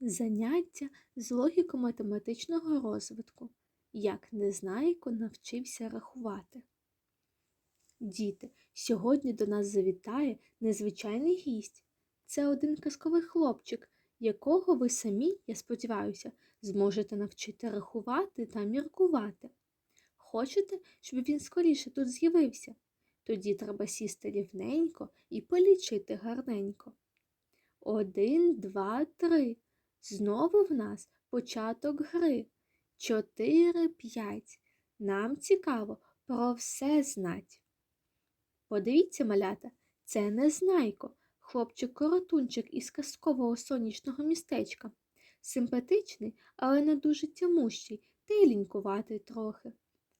Заняття з логіко-математичного розвитку. Як Незнайко навчився рахувати. Діти, сьогодні до нас завітає незвичайний гість. Це один казковий хлопчик, якого ви самі, я сподіваюся, зможете навчити рахувати та міркувати. Хочете, щоб він скоріше тут з'явився? Тоді треба сісти рівненько і полічити гарненько. Один, два, три. Знову в нас початок гри. Чотири, п'ять. Нам цікаво про все знать. Подивіться, малята, це Незнайко, хлопчик-коротунчик із казкового сонячного містечка. Симпатичний, але не дуже тямущий та лінькуватий трохи.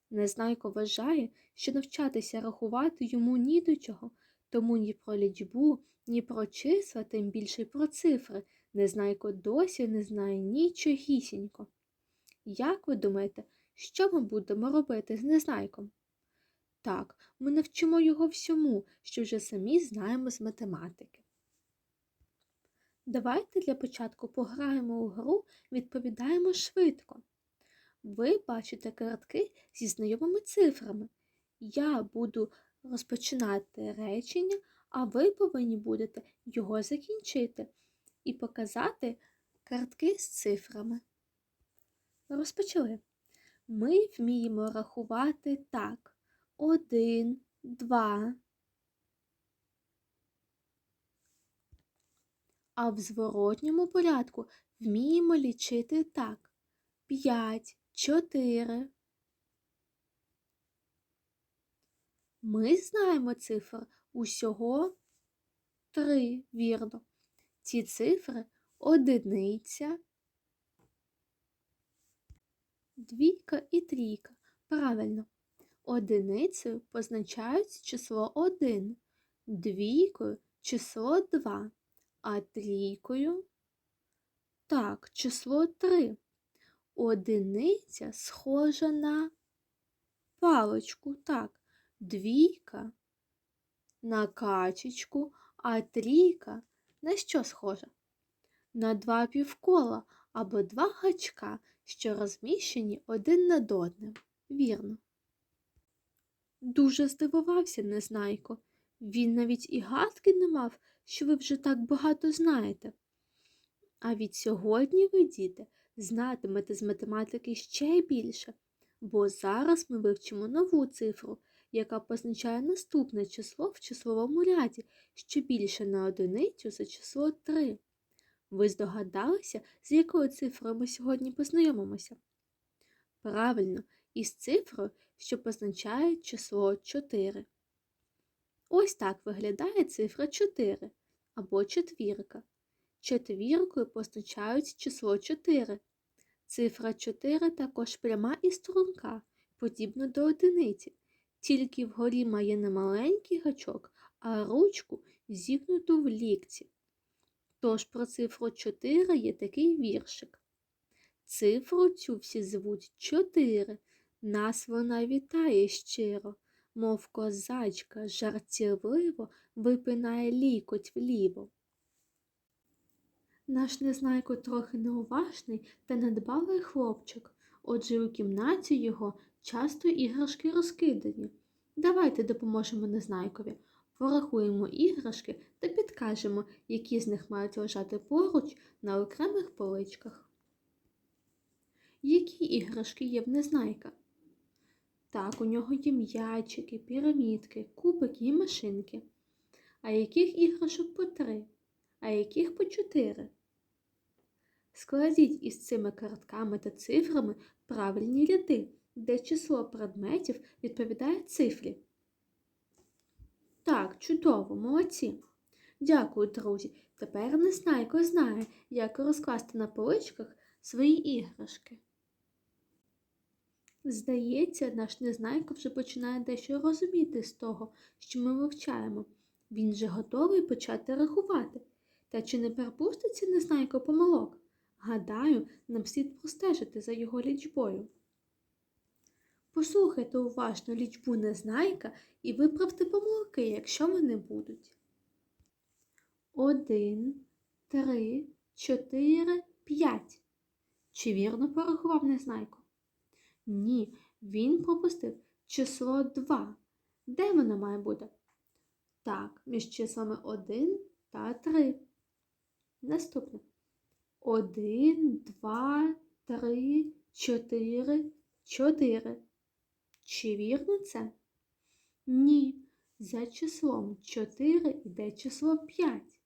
Незнайко вважає, що навчатися рахувати йому ні до чого, тому ні про лічбу, ні про числа, тим більше про цифри Незнайко досі не знає нічогісінько. Як ви думаєте, що ми будемо робити з Незнайком? Так, ми навчимо його всьому, що вже самі знаємо з математики. Давайте для початку пограємо у гру, відповідаємо швидко. Ви бачите картки зі знайомими цифрами. Я буду розпочинати речення, а ви повинні будете його закінчити і показати картки з цифрами. Розпочали. Ми вміємо рахувати так. Один, два. А в зворотньому порядку вміємо лічити так. П'ять, чотири. Ми знаємо цифр усього три, вірно. Ці цифри одиниця, двійка і трійка. Правильно. Одиницею позначають число 1, двійкою число 2, а трійкою так, число 3. Одиниця схожа на паличку, так, двійка на качечку, а трійка на що схожа? На два півкола або два гачка, що розміщені один над одним. Вірно. Дуже здивувався Незнайко. Він навіть і гадки не мав, що ви вже так багато знаєте. А від сьогодні ви, діти, знатимете з математики ще більше, бо зараз ми вивчимо нову цифру, яка позначає наступне число в числовому ряді, що більше на одиницю за число 3. Ви здогадалися, з якою цифрою ми сьогодні познайомимося? Правильно, із цифрою, що позначає число 4. Ось так виглядає цифра 4 або четвірка. Четвіркою позначають число 4. Цифра 4 також пряма і струнка, подібно до одиниці, тільки вгорі має не маленький гачок, а ручку зігнуту в лікці. Тож про цифру 4 є такий віршик. Цифру цю всі звуть 4, нас вона вітає щиро, мов козачка жартівливо випинає лікоть вліво. Наш незнайко трохи неуважний та недбалий хлопчик, отже у кімнаті його часто іграшки розкидані. Давайте допоможемо незнайкові, порахуємо іграшки та підкажемо, які з них мають лежати поруч на окремих поличках. Які іграшки є в незнайка? Так, у нього є м'ячики, пірамідки, кубики і машинки. А яких іграшок по три? А яких по чотири? Складіть із цими картками та цифрами правильні ряди, де число предметів відповідає цифрі. Так, чудово, молодці. Дякую, друзі. Тепер Незнайко знає, як розкласти на поличках свої іграшки. Здається, наш Незнайко вже починає дещо розуміти з того, що ми вивчаємо. Він же готовий почати рахувати. Та чи не перепуститься Незнайко помилок? Гадаю, нам слід простежити за його лічбою. Послухайте уважно лічбу Незнайка і виправте помилки, якщо вони будуть. Один, три, чотири, 5. Чи вірно порахував Незнайко? Ні, він пропустив число 2. Де воно має бути? Так, між числами 1 та 3. Наступне. 1, 2, 3, 4, 4. Чи вірно це? Ні. За числом 4 йде число 5.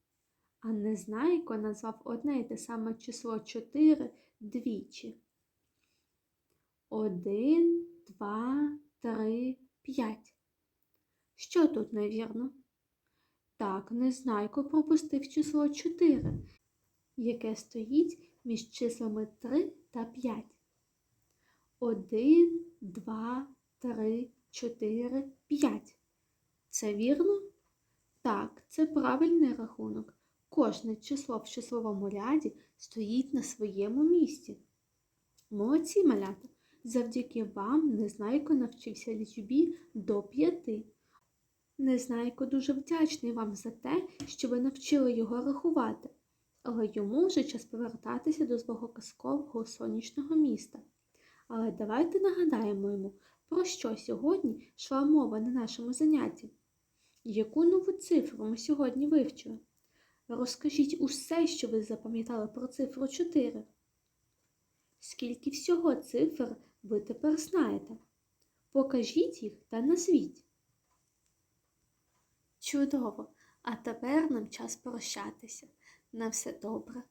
А Незнайко назвав одне й те саме число 4 двічі. 1, 2, 3, 5. Що тут невірно? Так, Незнайко пропустив число 4, яке стоїть між числами 3 та 5. 1, 2, 3, 4, 5. Це вірно? Так, це правильний рахунок. Кожне число в числовому ряді стоїть на своєму місці. Молодці малята! Завдяки вам Незнайко навчився лічбі до п'яти. Незнайко дуже вдячний вам за те, що ви навчили його рахувати, але йому вже час повертатися до свого казкового сонячного міста. Але давайте нагадаємо йому, про що сьогодні йшла мова на нашому занятті. Яку нову цифру ми сьогодні вивчили? Розкажіть усе, що ви запам'ятали про цифру 4. Скільки всього цифр ви тепер знаєте? Покажіть їх та назвіть. Чудово! А тепер нам час прощатися. На все добре.